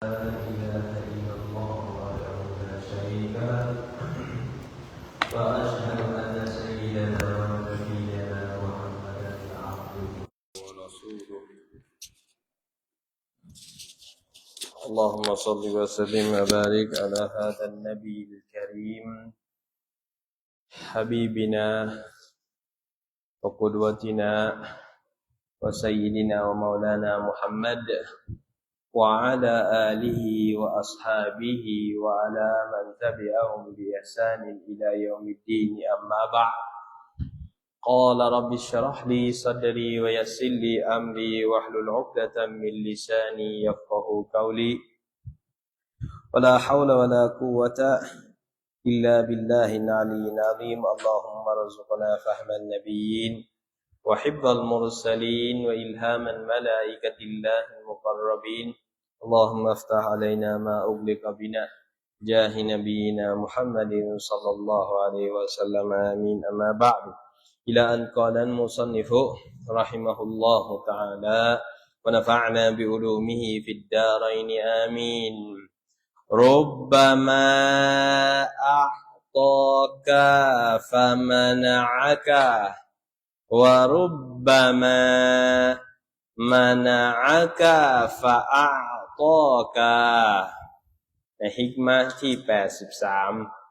اللهم صل وسلم وبارك على هذا النبي الكريم حبيبنا وقدوتنا وسيدنا ومولانا محمد. وعلى آله وأصحابه وعلى من تبعهم بإحسان إلى يوم الدين. أما بعد قال رب اشرح لي صدري ويسر لي أمري واحلل عقدة من لساني يفقه قولي. ولا حول ولا قوة إلا بالله العلي العظيم. اللهم ارزقنا فهم النبيين وحفظ المرسلين وإلهام الملائكة الله المقربين. اللهم افتح علينا ما أغلق بنا. جاه نبينا محمد صلى الله عليه وسلم. آمين. أما بعد إلى أن قال المصنف رحمه الله تعالى ونفعنا بعلومه في الدارين. آمين. ربما أعطاك فمنعك وربما منعك فأعطاك ในฮิกมาที่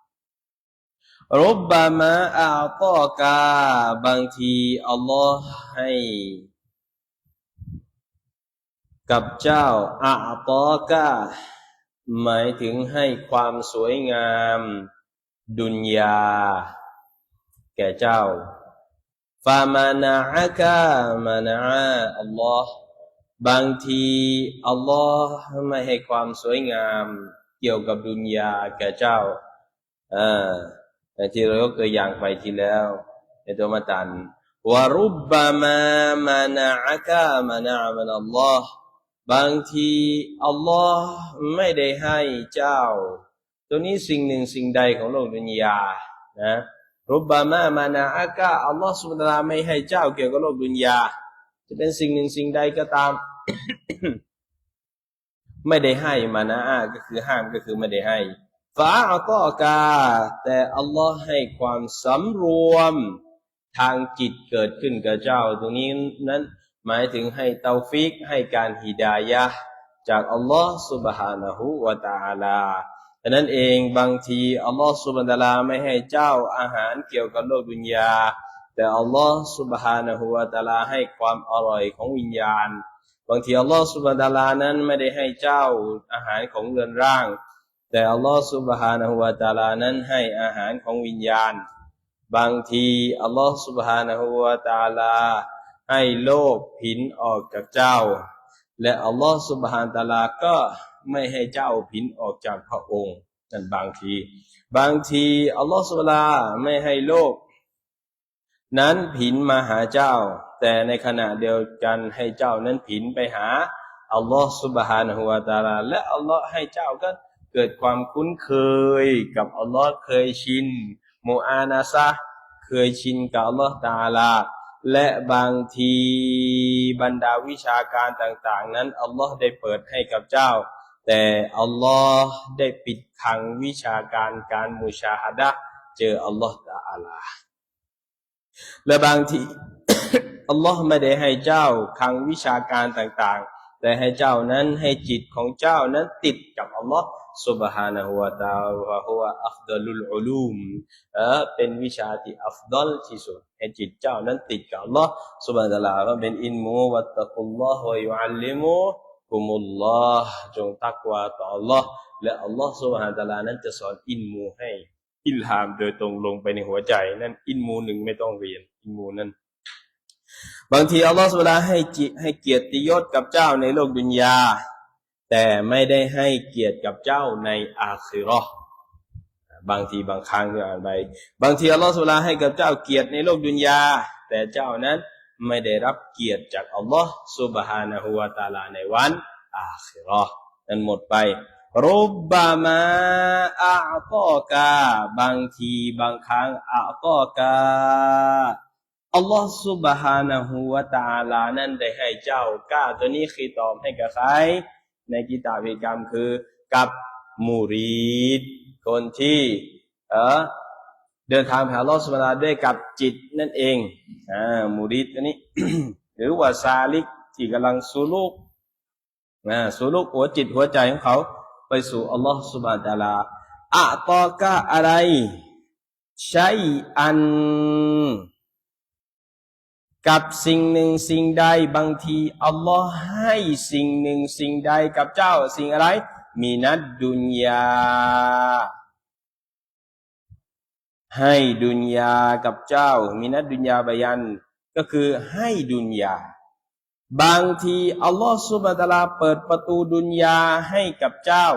83รุบบามะอาตอกา บางทีอัลลอฮ์ให้ กับเจ้าอาตอกา หมายถึงให้ความสวยงาม ดุนยา แก่เจ้า ฟามานาอะกามานาอัลลอฮ์บางทีอัลลอฮ์ไม่ให้ความสวยงาม เกี่ยวกับดุนยาแก่เจ้าอ่าที่เรายกตัวอย่างไปทีแล้ว ในตัวมาตันวารุบบามามานาอะกามานามันอัลลอฮ์บางทีอัลลอฮ์ไม่ได้ให้เจ้า ตัวนี้สิ่งหนึ่งสิ่งใดของโลกดุนยานะ รบบามามานาอากาอัลลอฮฺสุบลาไม่ให้เจ้าเกี่ยวกับโลกดุนยา จะเป็นสิ่งหนึ่งสิ่งใดก็ตาม ไม่ได้ให้มานาอาก็คือห้ามก็คือไม่ได้ให้ฟ้าอัลกกา แต่อัลลอฮ์ให้ความสำรวมทางจิตเกิดขึ้นกับเจ้า ตรงนี้นั้นหมายถึงให้เตาฟิกให้การฮิดายะ จากอัลลอฮ์สุบฮานะฮูวะตาลา ดังนั้นเองบางทีอัลลอฮ์สุบฮานะลาไม่ให้เจ้าอาหารเกี่ยวกับโลกดุนยา แต่อัลลอฮ์สุบฮานะฮูวะตะลาให้ความอร่อยของวิญญาณ บางทีอัลลอฮ์สุบฮานะลานั้นไม่ได้ให้เจ้าอาหารของเรือนร่าง แต่อัลลอฮ์สุบฮานะฮูวะตะลานั้นให้อาหารของวิญญาณ บางทีอัลลอฮ์สุบฮานะฮูวะตะลาให้โลกผินออกจากเจ้า และอัลลอฮ์สุบฮานตะลาก็ ไม่ให้เจ้าผินออกจากพระองค์นั่นบางที บางทีอัลลอฮฺสุบลาไม่ให้โลก นั้นผินมาหาเจ้า แต่ในขณะเดียวกันให้เจ้านั้นผินไปหาอัลลอฮฺสุบฮานะฮูวาตาลาและอัลลอฮ์ให้เจ้าก็เกิดความคุ้นเคยกับอัลลอฮ์เคยชินโมอานาซะเคยชินกับอัลลอฮ์ตาลา และบางทีบรรดาวิชาการต่าง ๆ นั้นอัลลอฮ์ได้เปิดให้กับเจ้า แต่อัลลอฮ์ได้ปิดขังวิชาการการมุชาฮดะเจออัลลอฮ์ตาลา และบางที อัลลอฮ์ไม่ได้ให้เจ้าขังวิชาการต่างๆ แต่ให้เจ้านั้นให้จิตของเจ้านั้นติดกับอัลลอฮ์ سبحانه และ تعالى ฮุวะอัฟดลุลอุลูมเออเป็นวิชาที่อัฟดลที่สุดให้จิตเจ้านั้นติดกับอัลลอฮ์ سبحانه และ تعالى ก็เป็นอินมูวัตตะกุลลอฮ์วะยุอัลลิมุ กุมุลลอฮ์จงตักวาต่อ Allah และอัลลอฮ์สุบฮานตะลานั้นจะสอนอินมูให้อินหามโดยตรงลงไปในหัวใจ นั่นอินมูหนึ่งไม่ต้องเรียนอินมูนั้น บางทีอัลลอฮ์สุบฮานให้จิให้เกียรติยศกับเจ้าในโลกดุนยา แต่ไม่ได้ให้เกียรติกับเจ้าในอาคิรอบางทีบางครั้งที่อ่านไปบางทีอัลลอฮฺสุลาให้กับเจ้าเกียรติในโลกดุนยา แต่เจ้านั้น ไม่ได้รับเกียรติจากอัลลอฮ์ سبحانه และุาตาลในวันอาคิรอนั้นหมดไปรบบามาอาตอกา บางทีบางครั้งอาตอกาอัลลอฮ์ سبحانه และุาตาลนั้นได้ให้เจ้ากาตัวนี้คือตอบให้กับใคร ในกิตาบิกรรมคือกับมูรีดคนที่ เออ เดินทางไปหาลอสุบฮานะฮูวาลาด้วยกับจิตนั่นเองอ่ามูรีดอันนี้ หรือว่าซาลิกที่กำลังสูลุกอ่าสูลุกหัวจิตหัวใจของเขา ไปสู่อัลลอฮ์สุบานะฮูวะตาลาอะตอกะอะไร ใช้อัน กับสิ่งหนึ่งสิ่งใดบางที อัลลอฮ์ให้สิ่งหนึ่งสิ่งใดกับเจ้าสิ่งอะไร มีนัดดุนยา ให้ดุนยากับเจ้า มีนัดดุนยาบายัน ก็คือให้ดุนยา บางทีอัลลอฮ์สุบะตาลาเปิดประตูดุนยาให้กับเจ้า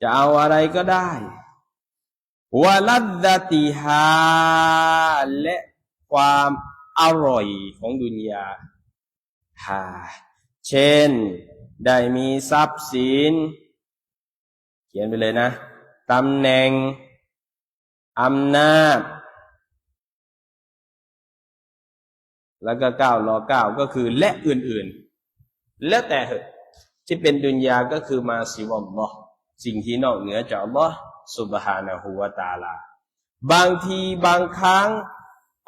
จะเอาอะไรก็ได้วะลัดติฮาและความอร่อยของดุนยาฮาเช่น ได้มีทรัพย์สิน เขียนไปเลยนะตำแหน่ง อำนาจ แล้วก็เก้ารอเก้าก็คือและอื่นๆ และแต่ที่เป็นดุนยาก็คือมาสิวลลอสิ่งที่นอกเหนือจากอัลลอฮ์สุบฮานะฮูวาตาลา บางทีบางครั้ง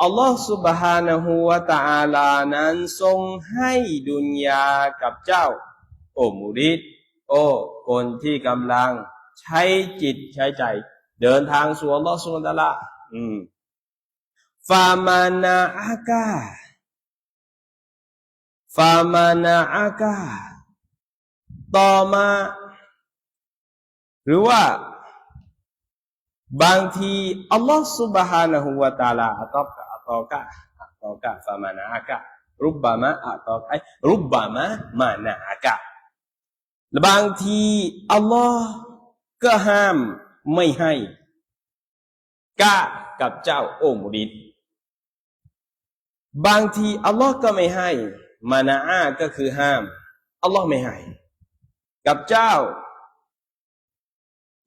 อัลลอฮ์สุบฮานะฮูวาตาลานั้นทรงให้ดุนยากับเจ้า โอมุริดโอคนที่กำลังใช้จิตใช้ใจ เดินทางสู่อัลลอฮ์สุบฮานะฮูวะตะอาลาอืมฟามานาอากาฟามานาอากาต่อมา หรือว่า บางทีอัลลอฮ์ سبحانه และ تعالى อัตอบตอกะตอกะฟามานาอากะรุบบามะอะตอกะรุบบามะมานาอากะบางทีอัลลอฮ์ก็ห้าม ไม่ให้กะกับเจ้าโอมุริดบางทีอัลลอฮ์ก็ไม่ให้ มานาอาก็คือห้าม อัลลอฮ์ไม่ให้ กับเจ้า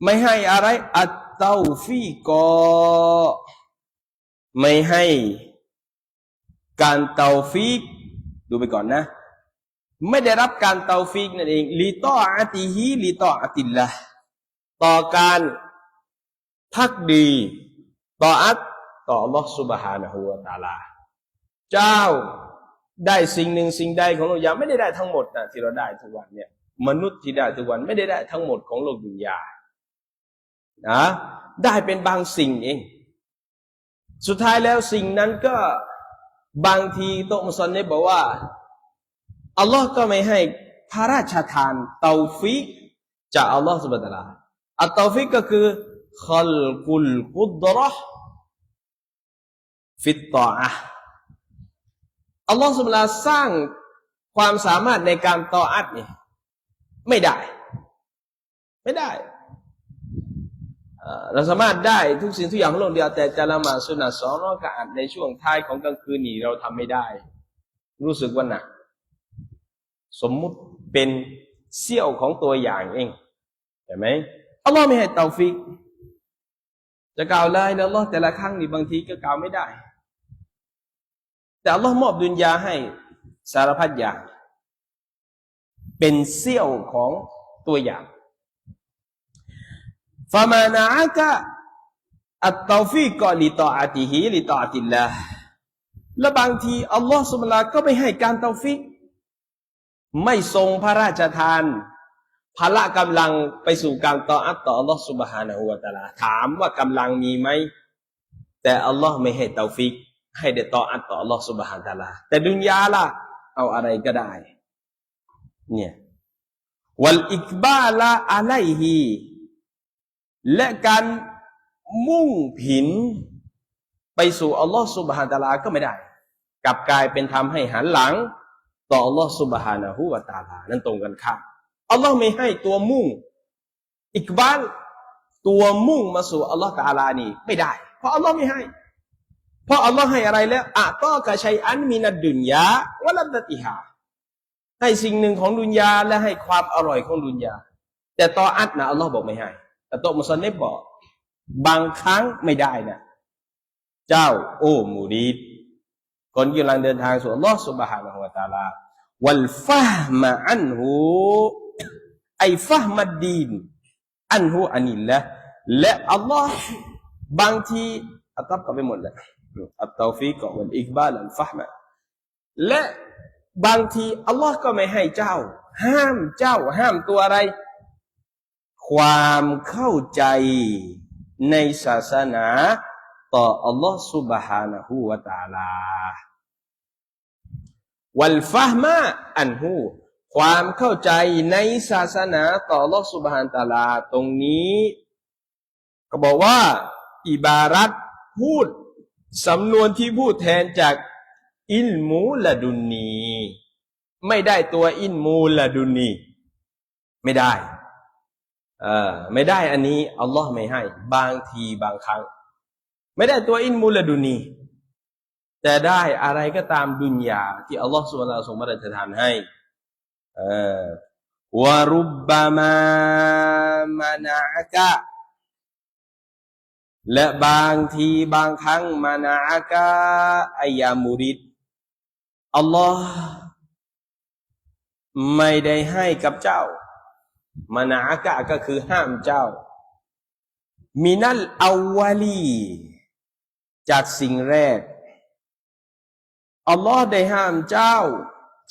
ไม่ให้อะไร อัตเตาฟีกอ ไม่ให้การเตาฟีก ดูไปก่อนนะ ไม่ได้รับการเตาฟีกนั่นเองลีต่ออาติฮีลีต่ออาติลละต่อการ พักดี ต่ออัตต่อลอสุบฮานะฮุวตาลา เจ้าได้สิ่งหนึ่งสิ่งใดของโลกยาไม่ได้ได้ทั้งหมดนะที่เราได้ทุกวันเนี่ย มนุษย์ที่ได้ทุกวันไม่ได้ได้ทั้งหมดของโลกดุนยานะได้เป็นบางสิ่งเอง สุดท้ายแล้วสิ่งนั้นก็บางทีโตมุสันเนี่ยบอกว่าอัลลอฮ์ก็ไม่ให้พระราชทานเตาฟิกจากอัลลอฮ์สุบะตาลาอัตเตาฟิกก็คือ ขลกุลกุดรห์ฟิตตออะอัลลอฮ์สุบลาสร้างความสามารถในการต่ออัดนี่ไม่ได้ ไม่ได้ เราสามารถได้ทุกสิ่งทุกอย่างของโลกเดียว แต่จะละหมาดสุนัตสองรอกาดในช่วงท้ายของกลางคืนนี่เราทำไม่ได้ รู้สึกว่าหนักสมมุติเป็นเสี้ยวของตัวอย่างเองเห็นไหมอัลลอฮ์ไม่ให้เตาฟิก จะกล่าวเลยแล้วอัลลอฮ์แต่ละครั้งนี่บางทีก็กล่าวไม่ได้ แต่อัลลอฮ์มอบดุนยาให้สารพัดอย่าง เป็นเสี้ยวของตัวอย่างฟามานาอะกะอัตตอฟีกอลิตออาติฮีลิตออาติลละและบางทีอัลลอฮฺสุบลาก็ไม่ให้การเตาฟิก ไม่ทรงพระราชทาน พละกำลังไปสู่การต่ออัตต่ออัลลอฮฺสุบฮานะฮูวะตาลาถามว่ากำลังมีไหมแต่อัลลอฮ์ไม่ให้เตาฟิก ให้ได้ต่ออัตต่ออัลลอฮฺสุบฮานะตาลา แต่ดุนยาล่ะ เอาอะไรก็ได้ เนี่ยวัลอิกบาละอะไลฮีและการมุ่งผิน ไปสู่อัลลอฮ์สุบฮานตะลาก็ไม่ได้กลับกลายเป็นทำให้หันหลัง ต่ออัลลอฮ์สุบฮานะฮูวาตาลา นั่นตรงกันข้าม อัลลอฮ์ไม่ให้ตัวมุ่งอีกบานตัวมุ่งมาสู่อัลลอฮ์ตาลานี่ไม่ได้ เพราะอัลลอฮ์ไม่ให้ เพราะอัลลอฮ์ให้อะไรแล้วอะตอกะชัยอันมีนัดดุนยาวะลัดติฮาให้สิ่งหนึ่งของดุนยาและให้ความอร่อยของดุนยา แต่ต่ออัดนะอัลลอฮ์บอกไม่ให้ แต่โตมุสลิมบอก บางครั้งไม่ได้นะ เจ้า โอ้มูดีดคนกำลังเดินทางสู่อัลลอฮ์สุบฮานะฮูวะตาลา วัลฟะมะอันหู ไอฟะมัดดีน อันหูอันนี้ละและอัลลอฮ์บางทีอัตตับก็ไปหมดแล้วอัตตาฟีกวัลอิกบาลอัลฟะมะและบางทีอัลลอฮ์ก็ไม่ให้เจ้า ห้ามเจ้า ห้ามตัวอะไร ความเข้าใจในศาสนา ต่ออัลลอฮ์ سبحانه และ تعالى วัลฟะมะอันหู ความเข้าใจในศาสนาต่อลอสุบฮานตาลา ตรงนี้ ก็บอกว่า อิบารัตพูดสำนวนที่พูดแทนจากอินมูละดุนี ไม่ได้ตัวอินมูละดุนี ไม่ได้เออไม่ได้อันนี้ อัลลอฮ์ไม่ให้ บางทีบางครั้ง ไม่ได้ตัวอินมูละดุนี แต่ได้อะไรก็ตามดุนยาที่อัลลอฮ์สุลตานทรงประทานให้ วารุบบามามานาอะกะและบางทีบางครั้งมานาอากาอายามุริดอัลลอฮ์ไม่ได้ให้กับเจ้า มานาอากาก็คือห้ามเจ้า มินัลอาวาลีจากสิ่งแรก อัลลอฮ์ได้ห้ามเจ้า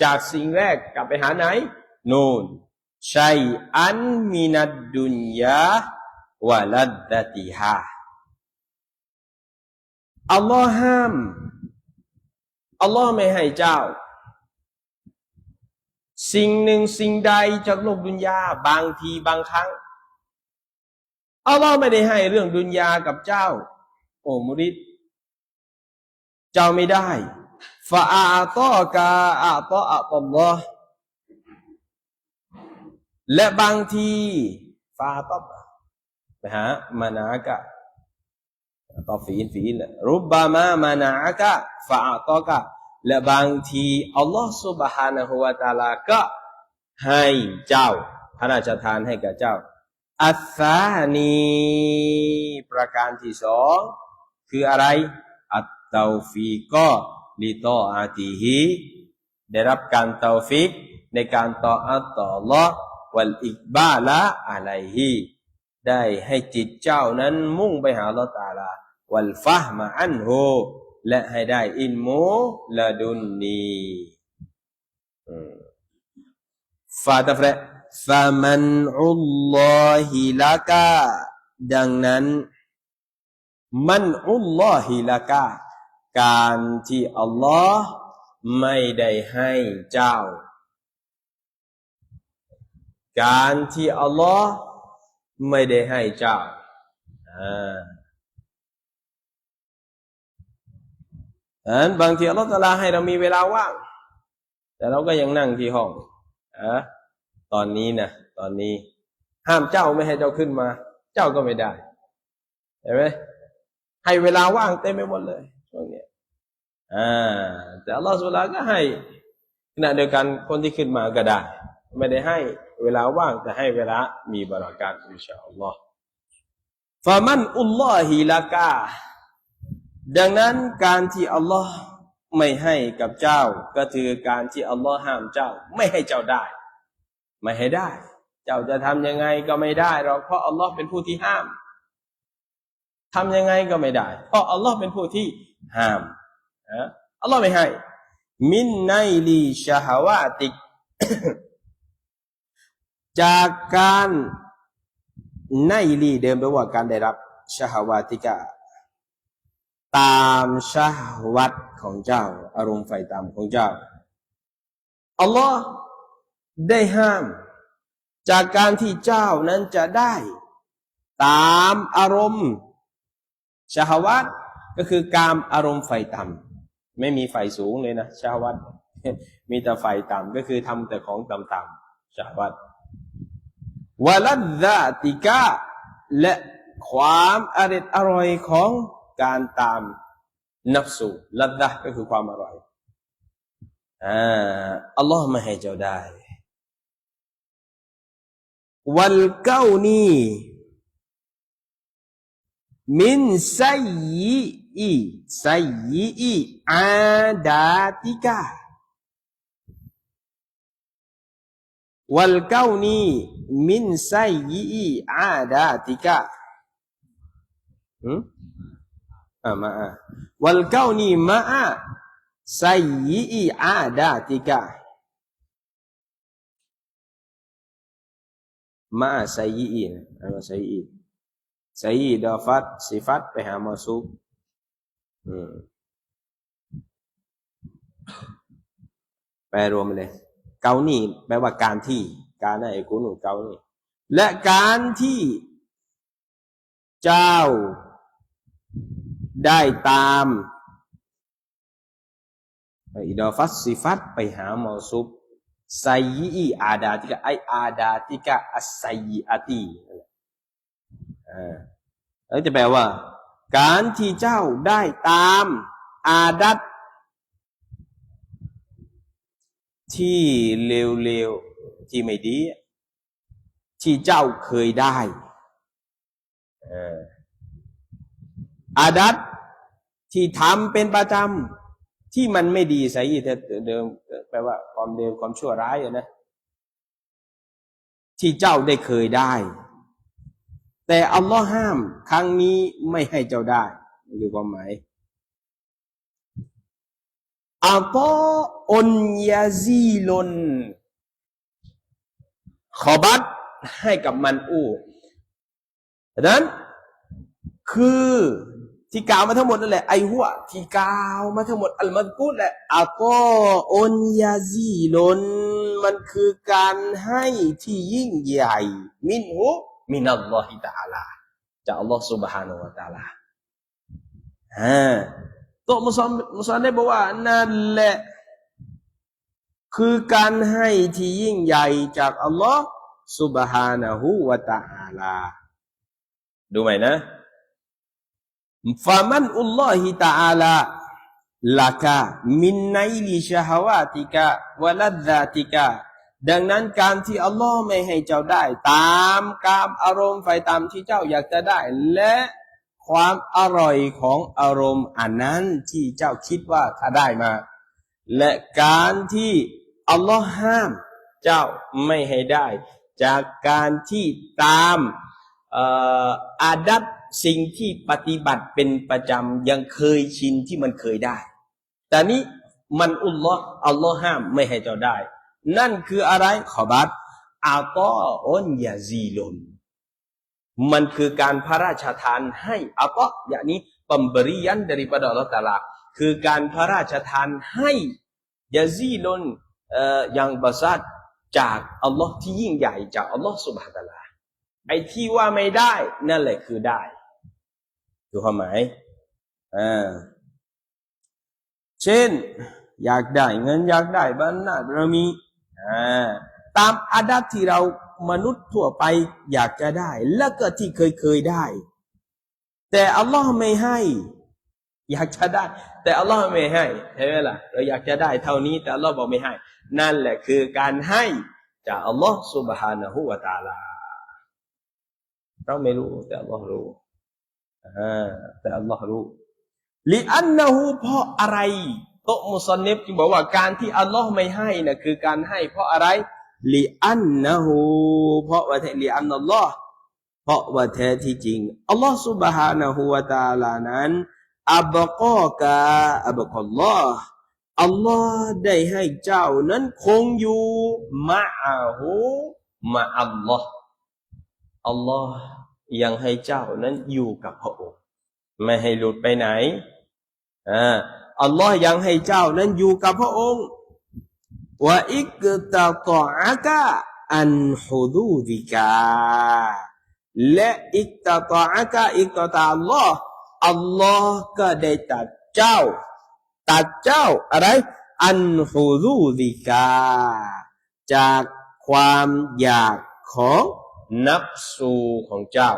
จากสิ่งแรกกลับไปหาไหน นูนชัยอันมินัดดุนยาวะลัดดติฮาอัลลอฮ์ห้าม อัลลอฮ์ไม่ให้เจ้า สิ่งหนึ่งสิ่งใดจากโลกดุนยาบางทีบางครั้ง อัลลอฮ์ไม่ได้ให้เรื่องดุนยากับเจ้า โอ้มุริดเจ้าไม่ได้ ฟาอาตอกาอาตออัลลอฮ์และบางทีฟาตอบนะฮะมานากะ ต่อฟีนฟีนแหละรุบบามามานากะฟาตอกะและบางทีอัลลอฮ์ سبحانه และ تعالى ก็ให้เจ้า พระราชทานให้กับเจ้า อัสซานีประการที่สอง คืออะไร อัตเตาฟีก็ ลิตออาติฮีได้รับการเตาฟิกในการต่ออัตต่อลอวัลอิกบาละอะไรฮีได้ให้จิตเจ้านั้นมุ่งไปหาอัลลอฮ์ตาลาวัลฟะมาอันโฮและให้ได้อินมูละดุนนีฟาตาฟะฟามันอุลลอฮิละกาดังนั้น มันอุลลอฮิละกา การที่อัลลอฮ์ไม่ได้ให้เจ้า การที่อัลลอฮ์ไม่ได้ให้เจ้าอ่าอันบางทีอัลลอฮฺตะลาให้เรามีเวลาว่าง แต่เราก็ยังนั่งที่ห้องอะตอนนี้นะตอนนี้ ห้ามเจ้าไม่ให้เจ้าขึ้นมา เจ้าก็ไม่ได้เห็นไหมให้เวลาว่างเต็มไปหมดเลย อ่าแต่อัลลอฮฺสุลาก็ให้ขณะเดียวกันคนที่ขึ้นมาก็ได้ ไม่ได้ให้เวลาว่างแต่ให้เวลามีบราการอินชาอัลลอฮ์ฟามันอุลลอฮิละกาดังนั้นการที่อัลลอฮ์ไม่ให้กับเจ้า ก็คือการที่อัลลอฮ์ห้ามเจ้า ไม่ให้เจ้าได้ ไม่ให้ได้ เจ้าจะทำยังไงก็ไม่ได้หรอกเพราะอัลลอฮ์เป็นผู้ที่ห้ามทำยังไงก็ไม่ได้ เพราะอัลลอฮ์เป็นผู้ที่ห้าม อัลลอฮ์ไม่ให้ มินไนลีชาฮาวาติก จากการไนลีเดิมแปลว่าการได้รับชาฮาวาติกะ ตามชาฮวัตของเจ้า อารมณ์ไฟตามของเจ้า อัลลอฮ์ได้ห้าม จากการที่เจ้านั้นจะได้ ตามอารมณ์ชาฮวัตก็คือการอารมณ์ไฟต่ำ ไม่มีไฟสูงเลยนะชาวัตมีแต่ไฟต่ำก็คือทำแต่ของต่ำๆชาวัตวลัดดาติกะและความอร่อยอร่อยของการตามนับสูลัดดะก็คือความอร่อยอ่าอัลลอฮ์ไม่ให้เจ้าได้วัลเก้านีมินไซ ยีอีไซยีอีอาดาติกาวัลเก้านีมินไซยีอาดาติกะอืมอ่ามาอะวัลเก้านีมไซยีอาดาติกะมาไซยีนะอะไรไซยีไซยีดอฟัตสิฟัตไปหามอซุบอืมแปลรวมเลย เกานี่แปลว่าการที่ การนะไอ้กูหนูเกานี่ และการที่ เจ้า ได้ตามอิดอฟัสซิฟัตไปหามอซุบไซยีอาดาติกะไออาดาติกะอัสไซยีอาตีอ่าแล้วจะแปลว่า การที่เจ้าได้ตามอาดัตที่เร็วๆ ที่ไม่ดี ที่เจ้าเคยได้อาดัตที่ทำเป็นประจำที่มันไม่ดีใส่แต่เดิมแปลว่าความเร็วความชั่วร้ายนะที่เจ้าได้เคยได้ แต่อัลลอฮ์ห้าม ครั้งนี้ไม่ให้เจ้าได้หรือความหมายอัตออนยาซีลนขอบัตให้กับมันอู้ดังนั้น คือที่กล่าวมาทั้งหมดนั่นแหละไอหัวที่กล่าวมาทั้งหมดอัลมัดกุดแหละอัตอนยาซีลน มันคือการให้ที่ยิ่งใหญ่ มินหุ มินัลลอฮิตะอาลาจากอัลลอฮ์ سبحانه และ تعالى ฮะตัวมุสลิมมุสลิมได้บอกว่านั่นแหละ คือการให้ที่ยิ่งใหญ่จากอัลลอฮ์ سبحانه และ تعالى ดูไหมนะฟามันอุลลอฮิตาอาลาลากามินไนลิชฮาวาติกะวะลัดดาติกะ ดังนั้นการที่อัลลอฮ์ไม่ให้เจ้าได้ ตามกามอารมณ์ไฟตามที่เจ้าอยากจะได้ และความอร่อยของอารมณ์อันนั้นที่เจ้าคิดว่าถ้าได้มา และการที่อัลลอฮ์ห้ามเจ้าไม่ให้ได้ จากการที่ตามอาดับสิ่งที่ปฏิบัติเป็นประจำยังเคยชินที่มันเคยได้ แต่นี้มันอุลลอฮ์อัลลอฮ์ห้ามไม่ให้เจ้าได้ นั่นคืออะไรขอบัตอาตออนยาซีลนมันคือการพระราชทานให้อัตออย่างนี้ pemberian daripada Allah Taala คือการพระราชทานให้ยาซีลนอย่างบาซัดจากอัลลอฮ์ที่ยิ่งใหญ่จากอัลลอฮ์สุบฮาตะลาไอ้ที่ว่าไม่ได้นั่นแหละคือได้ดูความหมายอ่าเช่น อยากได้เงินอยากได้บ้านนาเรามี ตามอาดัตที่เรามนุษย์ทั่วไปอยากจะได้ แล้วก็ที่เคยเคยได้ แต่อัลลอฮ์ไม่ให้ อยากจะได้ แต่อัลลอฮ์ไม่ให้ใช่ไหมล่ะเราอยากจะได้เท่านี้ แต่อัลลอฮ์บอกไม่ให้ นั่นแหละคือการให้จากอัลลอฮ์ سبحانه และ تعالى เราไม่รู้ แต่อัลลอฮ์รู้แต่อัลลอฮ์รู้ลิอันนะฮูเพราะอะไร โตมุสลิมจึงบอกว่าการที่อัลลอฮ์ไม่ให้นะ่ะคือการให้ เพราะอะไรลีอันนะฮูเพราะว่าแท้ลีอันอัลลอฮ์เพราะว่าแท้ที่จริงอัลลอฮ์ سبحانه และ تعالى นั้นอับกอกะอับกอลลอฮ์อัลลอฮ์ได้ให้เจ้านั้นคงอยู่มะอาหูมะอัลลอฮ์อัลลอฮ์ยังให้เจ้านั้นอยู่กับพระองค์ไม่ให้หลุดไปไหนอ่า อัลลอฮ์ยังให้เจ้านั้นอยู่กับพระองค์ว่าอิกตะตอะกะอันฮุดูดิกาและอิกตะตอะกะอิกตะตะอัลลอฮ์อัลลอฮ์ก็ได้ตัดเจ้า ตัดเจ้าอะไร อันฮุดูดิกา จากความอยากของนับสูของเจ้า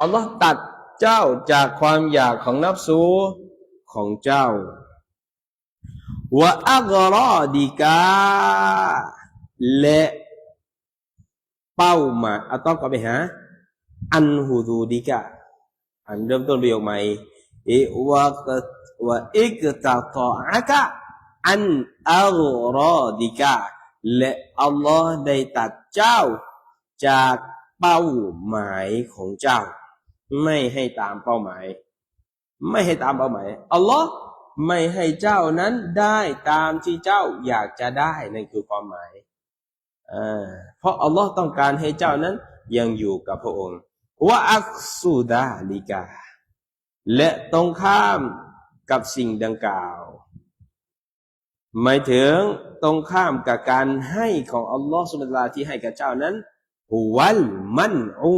อัลลอฮ์ตัดเจ้าจากความอยากของนับสู ของเจ้าวะอักรอดิกา และเป้าหมายเอาต้องกลับไปหา อันฮูดูดิกาอันเริ่มต้นประโยคใหม่อิวะกวะอิกตะตออะกะอันอักรอดิกาและอัลลอฮ์ได้ตัดเจ้า จากเป้าหมายของเจ้า ไม่ให้ตามเป้าหมาย ไม่ให้ตามเป้าหมายอัลลอฮ์ไม่ให้เจ้านั้นได้ตามที่เจ้าอยากจะได้นั่นคือความหมายเพราะอัลลอฮ์ต้องการให้เจ้านั้นยังอยู่กับพระองค์ว่าอักซูดาลิกา และตรงข้ามกับสิ่งดังกล่าว หมายถึงตรงข้ามกับการให้ของอัลลอฮ์สุบตาลาที่ให้กับเจ้านั้นวัลมันอู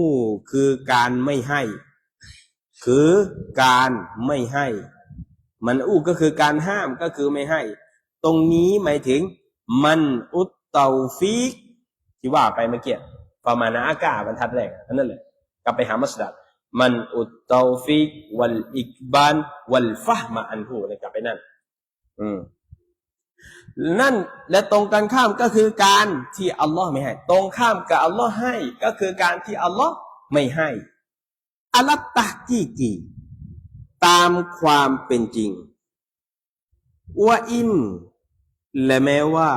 คือการไม่ให้ คือการไม่ให้ มันอูก็คือการห้ามก็คือไม่ให้ ตรงนี้หมายถึง มันอุตเตาฟิกที่ว่าไปเมื่อกี้ประมาณอากาบรรทัดแรกนนั่นแหละกลับไปหามัสดัดมันอุตเตาฟิกวัลอิกบานวัลฟะมาอันหูเลยกลับไปนั่น อืมนั่นและตรงกันข้ามก็คือการที่อัลลอฮ์ไม่ให้ ตรงข้ามกับอัลลอฮ์ให้ ก็คือการที่อัลลอฮ์ไม่ให้ อัลตะกีกีตามความเป็นจริงว่าอิน และแม้ว่า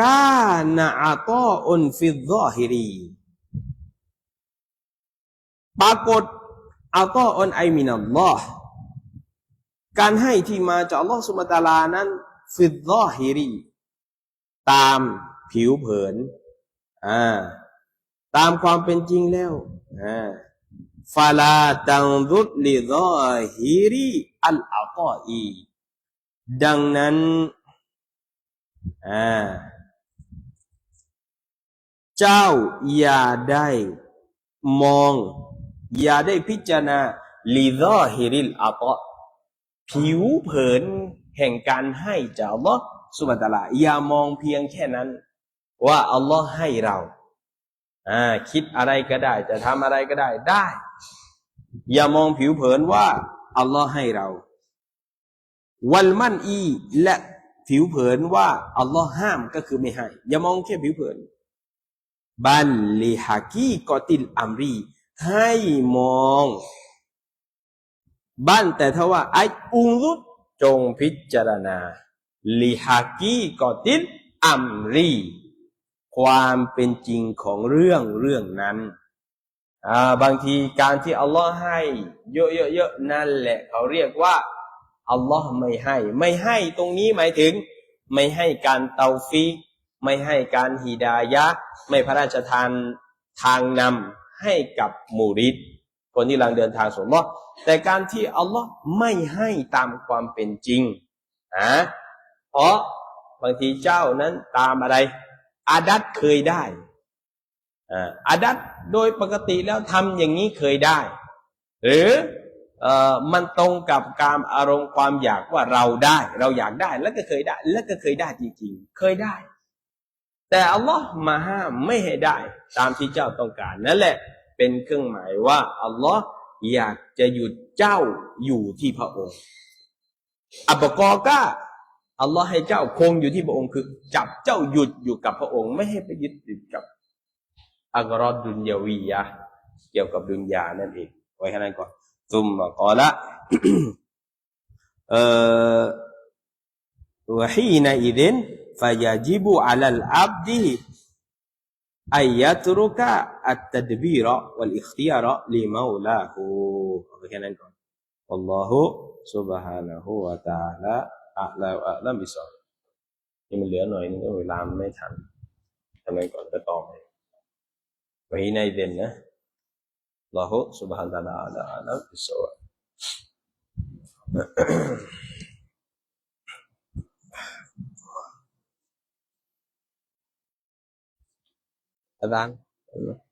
กานาอาตออุนฟิดอฮิรีปรากฏอาตออุนไอมินัลลอฮ์การให้ที่มาจากอัลลอฮฺสุบตาลานั้น ฟิดอฮิรี ตามผิวเผิน อ่า ตามความเป็นจริงแล้วฟาลาตังรุดลิซอฮิรีอัลอาตออีดังนั้นอ่าเจ้าอย่าได้มอง อย่าได้พิจารณาลิซอฮิริลอาตอผิวเผินแห่งการให้จากอัลลอฮ์สุบฮานะตะอาลาอย่ามองเพียงแค่นั้น ว่าอัลลอฮ์ให้เรา คิดอะไรก็ได้ จะทำอะไรก็ได้ได้ อย่ามองผิวเผินว่าอัลลอฮ์ให้เรา วัลมันอีและผิวเผินว่าอัลลอฮ์ห้ามก็คือไม่ให้ อย่ามองแค่ผิวเผิน บัลลิฮากีกอติลอัมรี ให้มองบ้านแต่ถ้าว่าไออุงรุดจงพิจารณาลิฮากีกอตินอัมรี ความเป็นจริงของเรื่องเรื่องนั้นบางทีการที่อัลลอฮ์ให้ เยอะๆๆนั่นแหละ เขาเรียกว่าอัลลอฮ์ไม่ให้ ไม่ให้ตรงนี้หมายถึง ไม่ให้การเตาฟีไม่ให้การฮิดายะ ไม่พระราชทานทางนำให้กับมูริดคนที่กำลังเดินทางสู่อัลลอฮ์แต่การที่อัลลอฮ์ไม่ให้ตามความเป็นจริงอะเพราะบางทีเจ้านั้นตามอะไร อาดัตเคยได้อาดัตโดยปกติแล้วทำอย่างนี้เคยได้ หรือเอ่อมันตรงกับการอารมณ์ความอยากว่าเราได้ เราอยากได้แล้วก็เคยได้ แล้วก็เคยได้จริงๆ เคยได้ แต่อัลลอฮ์มาห้ามไม่ให้ได้ ตามที่เจ้าต้องการนั่นแหละ เป็นเครื่องหมายว่าอัลลอฮ์อยากจะหยุดเจ้าอยู่ที่พระองค์อับกอกา อัลลอฮ์ให้เจ้าคงอยู่ที่พระองค์คือ จับเจ้าหยุดอยู่กับพระองค์ ไม่ให้ไปยึดติดกับอักรอดดุนยาวียะห์เกี่ยวกับดุนยานั่นเองไว้แค่นั้นก่อนซุมมะกอละ เอ่อ وحينئذ فيجب على العبد أن يترك التدبير والاختيار لمولاه เอาไปแค่นั้นก่อน والله سبحانه อะแล้วอะแล้วมีสอนที่มันเหลือหน่อยนึงก็เวลามันไม่ทันทำไมก่อนก็ตอบให้ไว้ในเด่นนะลอฮุสุบฮานตาลาลาแล้วมีสอน Adán. ¿no?